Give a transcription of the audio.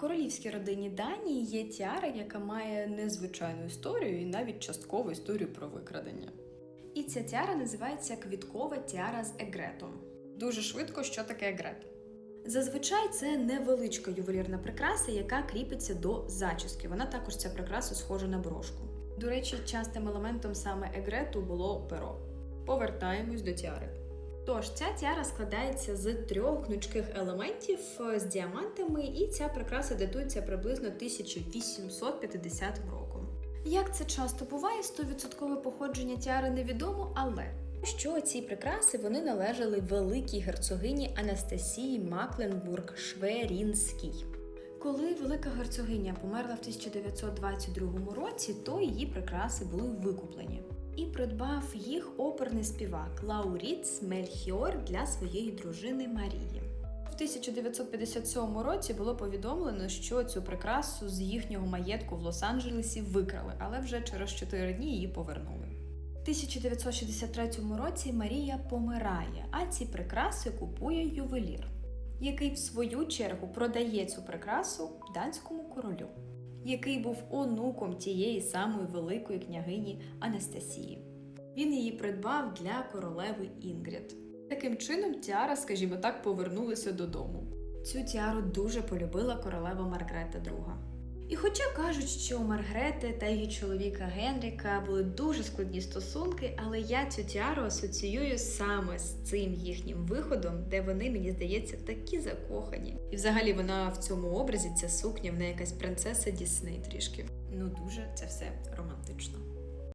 королівській родині Данії є тіара, яка має незвичайну історію і навіть часткову історію про викрадення. І ця тіара називається квіткова тіара з егретом. Дуже швидко, що таке егрет. Зазвичай це невеличка ювелірна прикраса, яка кріпиться до зачіски. Вона також ця прикраса схожа на брошку. До речі, частим елементом саме егрету було перо. Повертаємось до тіари. Тож ця тіара складається з трьох гнучких елементів е, з діамантами, і ця прикраса датується приблизно 1850 роком. Як це часто буває, 100% походження тіари невідомо, але що ці прикраси вони належали великій герцогині Анастасії Макленбург Шверінській. Коли велика герцогиня померла в 1922 році, то її прикраси були викуплені. І придбав їх оперний співак Лауріц Мельхіор для своєї дружини Марії. В 1957 році було повідомлено, що цю прикрасу з їхнього маєтку в Лос-Анджелесі викрали, але вже через 4 дні її повернули. В 1963 році Марія помирає, а ці прикраси купує ювелір, який в свою чергу продає цю прикрасу данському королю, який був онуком тієї самої великої княгині Анастасії. Він її придбав для королеви Інгрід. Таким чином, тіара, скажімо так, повернулася додому. Цю тіару дуже полюбила королева Маргрета II. І хоча кажуть, що у Маргрети та її чоловіка Генріка були дуже складні стосунки, але я цю тіару асоціюю саме з цим їхнім виходом, де вони, мені здається, такі закохані. І взагалі вона в цьому образі, ця сукня, в неї якась принцеса Дісней трішки. Ну дуже це все романтично.